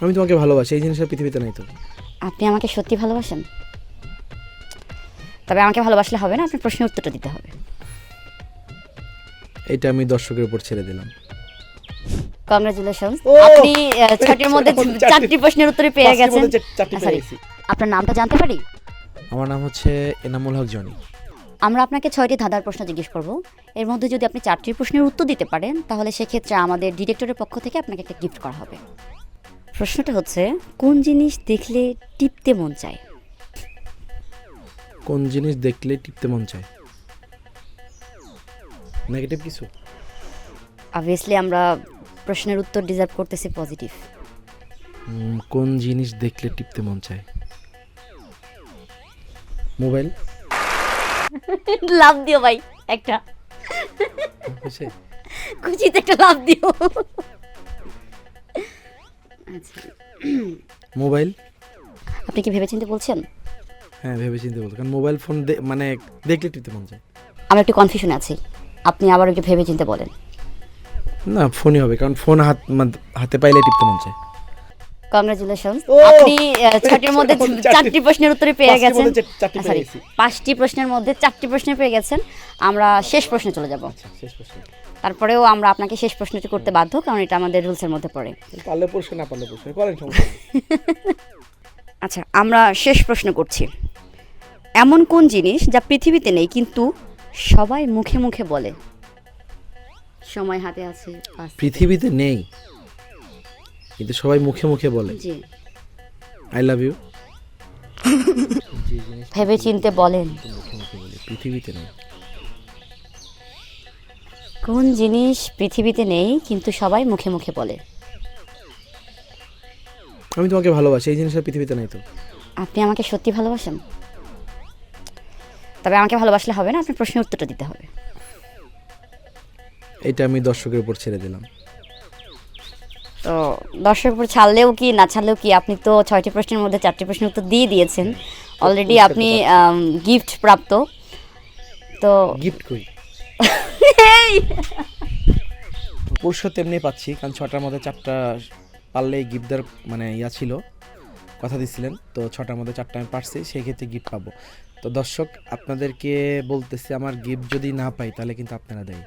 আমি তোমাকে ভালোবাসি এই জিনিসটা পৃথিবীতে নাই তো। আপনি আমাকে সত্যি ভালোবাসেন? তবে আমাকে ভালোবাসলে হবে না আপনার প্রশ্নের উত্তরটা দিতে হবে। এটা আমি দর্শকের উপর ছেড়ে দিলাম। কংগ্রাচুলেশন আপনি আহ, ছয়টির মধ্যে চারটি- প্রশ্নের উত্তরে পেয়ে গেছেন। গেছি। আপনার নামটা জানতে পারি? আমার নাম হচ্ছে এনামুল হক জনি। আমরা আপনাকে ছয়টি ধাঁধার প্রশ্ন জিজ্ঞেস করব। এর মধ্যে যদি আপনি চারটি প্রশ্নের উত্তর দিতে পারেন তাহলে সেক্ষেত্রে আমাদের ডিরেক্টরের পক্ষ থেকে আপনাকে একটা গিফট করা হবে। প্রশ্নটা হচ্ছে কোন জিনিস দেখলে টিপতে মন চায়? কোন জিনিস দেখলে টিপতে মন চায়? নেগেটিভ কিছু? অবভিয়াসলি আমরা প্রশ্নের উত্তর ডিজার্ভ করতেছি পজিটিভ কোন জিনিস দেখলে টিপতে মন চায়? মোবাইল লাভ দিও ভাই একটা। খুশিতে একটা লাভ দিও। আচ্ছা। মোবাইল? আপনি কি ভেবেচিন্তে বলছেন? হ্যাঁ ভেবেচিন্তে চিন্তে বলতো কারণ মোবাইল ফোন মানে দেখলে টিপতে মন চায়। আমার একটু কনফিউশন আছে। আপনি আবার একটু ভেবেচিন্তে বলেন। না ফোনই হবে। কারণ ফোন হাত হাতে পাইলে টিপতে মন চায়। কংগ্রাচুলেশন! আপনি ছয়টির মধ্যে চারটি- প্রশ্নের উত্তরে পেয়ে গেছেন। সরি পাঁচটি প্রশ্নের মধ্যে চারটি প্রশ্নে পেয়ে গেছেন। আমরা শেষ প্রশ্নে চলে যাব। আচ্ছা তারপরেও আমরা আপনাকে শেষ প্রশ্নটি করতে বাধ্য কারণ এটা আমাদের রুলসের মধ্যে পড়ে। পারলে প্রশ্ন না পারলে প্রশ্ন করেন আচ্ছা আমরা শেষ প্রশ্ন করছি। এমন কোন জিনিস যা পৃথিবীতে নেই কিন্তু সবাই মুখে মুখে বলে? সময় হাতে আছে পৃথিবীতে নেই। কিন্তু সবাই মুখে মুখে বলে। জি। আই লাভ ইউ ভেবে চিনতে বলেন। পৃথিবীতে নেই। কোন জিনিস পৃথিবীতে নেই কিন্তু সবাই মুখে মুখে বলে। আমি তোমাকে ভালোবাসি এই জিনিসটা পৃথিবীতে নাই তো। আপনি আমাকে সত্যি ভালোবাসেন? তবে আমাকে ভালোবাসলে হবে না আপনার প্রশ্নের উত্তরটা দিতে হবে। এটা আমি দর্শকের উপর ছেড়ে দিলাম। তো দর্শক উপর ছাড়লেও কি না ছাড়লেও কি আপনি তো ছয়টি প্রশ্নের মধ্যে চারটি প্রশ্নের উত্তর দিয়ে দিয়েছেন। অলরেডি আপনি গিফট প্রাপ্ত। তো গিফট কই? পুরস্কার তেমনি পাচ্ছি কারণ ছটার মধ্যে চারটা পারলে গিফট দেওয়ার মানে ইয়া ছিল কথা দিছিলেন। তো ছটার মধ্যে চারটা আমি পারছি সেই ক্ষেত্রে গিফট পাবো। তো দর্শক আপনাদেরকে বলতেছি আমার গিফট যদি না পাই তাহলে কিন্তু আপনারা দেয়।